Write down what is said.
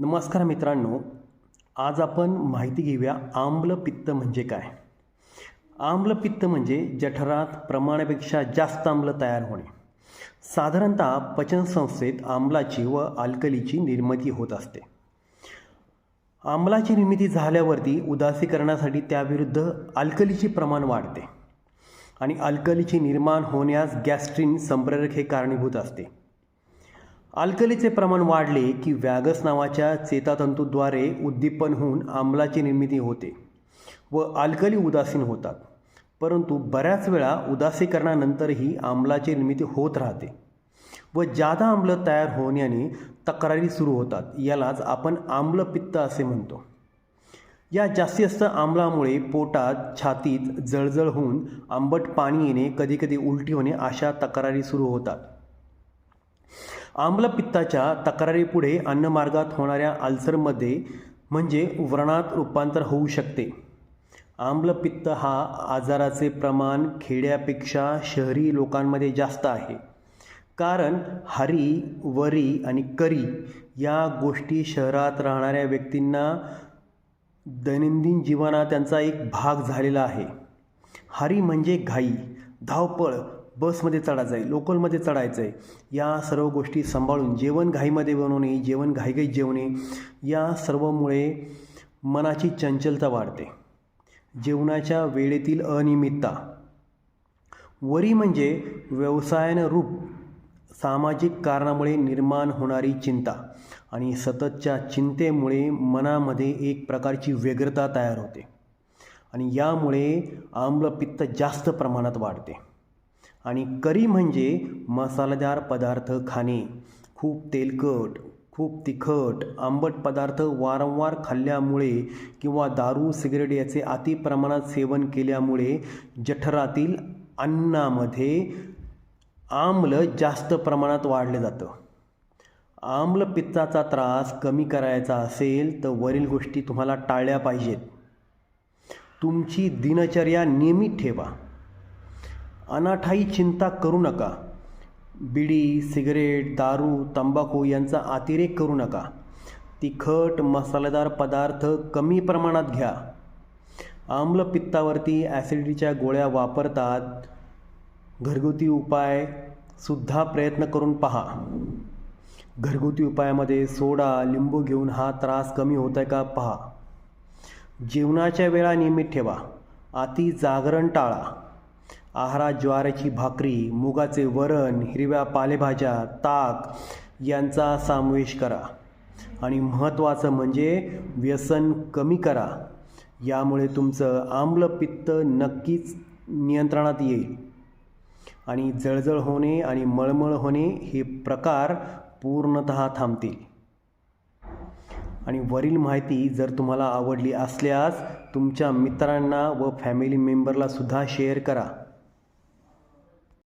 नमस्कार मित्रांनो आज आपण माहिती घेऊया आम्लपित्त म्हणजे काय? आम्लपित्त म्हणजे जठरात प्रमाणापेक्षा जास्त आम्ल तयार होणे. साधारणतः पचनसंस्थेत आम्लाची व अल्कलीची निर्मिती होत असते. आम्लाची निर्मिती झाल्यावरती उदासीकरणासाठी त्याविरुद्ध अल्कलीचे प्रमाण वाढते आणि अल्कलीची निर्माण होण्यास गॅस्ट्रिन संप्रेरक हे कारणीभूत असते. अल्कलीचे प्रमाण वाढले की व्यागस नावाच्या चेतातंतूद्वारे उद्दीपन होऊन आम्लाची निर्मिती होते व अल्कली उदासीन होतात. परंतु बऱ्याच वेळा उदासीकरणानंतरही आम्लाची निर्मिती होत राहते व जादा आम्ल तयार होण्याने तक्रारी सुरू होतात यालाच आपण आम्लपित्त असे म्हणतो. या जास्तीत जास्त आम्लामुळे पोटात छातीत जळजळ होऊन आंबट पाणी येणे कधीकधी उलटी होणे अशा तक्रारी सुरू होतात. आम्लपित्ताच्या तक्रारीपुढे अन्नमार्गात होणाऱ्या अल्सरमध्ये म्हणजे व्रणात रूपांतर होऊ शकते. आम्लपित्त हा आजाराचे प्रमाण खेड्यापेक्षा शहरी लोकांमध्ये जास्त आहे. कारण हरी वरी आणि करी या गोष्टी शहरात राहणाऱ्या व्यक्तींना दैनंदिन जीवनात त्यांचा एक भाग झालेला आहे. हरी म्हणजे घाई धावपळ बसमध्ये चढायचं आहे लोकलमध्ये चढायचं आहे या सर्व गोष्टी सांभाळून जेवण घाईमध्ये बनवणे जेवण घाईघाई जेवणे या सर्वमुळे मनाची चंचलता वाढते. जेवणाच्या वेळेतील अनियमितता. वरी म्हणजे व्यवसायानं रूप सामाजिक कारणामुळे निर्माण होणारी चिंता आणि सततच्या चिंतेमुळे मनामध्ये एक प्रकारची व्यग्रता तयार होते आणि यामुळे आम्लपित्त जास्त प्रमाणात वाढते. आणि करी म्हणजे मसालेदार पदार्थ खाणे. खूप तेलकट खूप तिखट आंबट पदार्थ वारंवार खाल्ल्यामुळे किंवा दारू सिगरेट याचे अति प्रमाणात सेवन केल्यामुळे जठरातील अन्नामध्ये आम्ल जास्त प्रमाणात वाढले जातं. आम्लपित्ताचा त्रास कमी करायचा असेल तर वरील गोष्टी तुम्हाला टाळल्या पाहिजेत. तुमची दिनचर्या नियमित ठेवा. अनाठाई चिंता करू नका. बिडी सिगरेट दारू तंबाखू यांचा अतिरेक करू नका. तिखट मसालेदार पदार्थ कमी प्रमाणात घ्या. आम्लपित्तावरती ॲसिडिटीच्या गोळ्या वापरतात. घरगुती उपाय सुद्धा प्रयत्न करून पहा. घरगुती उपायामध्ये सोडा लिंबू घेऊन हा त्रास कमी होत आहे का पहा. जेवणाच्या वेळा नियमित ठेवा. अति जागरण टाळा. आहारात ज्वारीची भाकरी मुगाचे वरण हिरव्या पालेभाज्या ताक यांचा समावेश करा. आणि महत्त्वाचं म्हणजे व्यसन कमी करा. यामुळे तुमचं आम्लपित्त नक्कीच नियंत्रणात येईल. आणि जळजळ होणे आणि मळमळ होणे हे प्रकार पूर्णत थांबतील. आणि वरील माहिती जर तुम्हाला आवडली असल्यास तुमच्या मित्रांना व फॅमिली मेंबरला सुद्धा शेअर करा.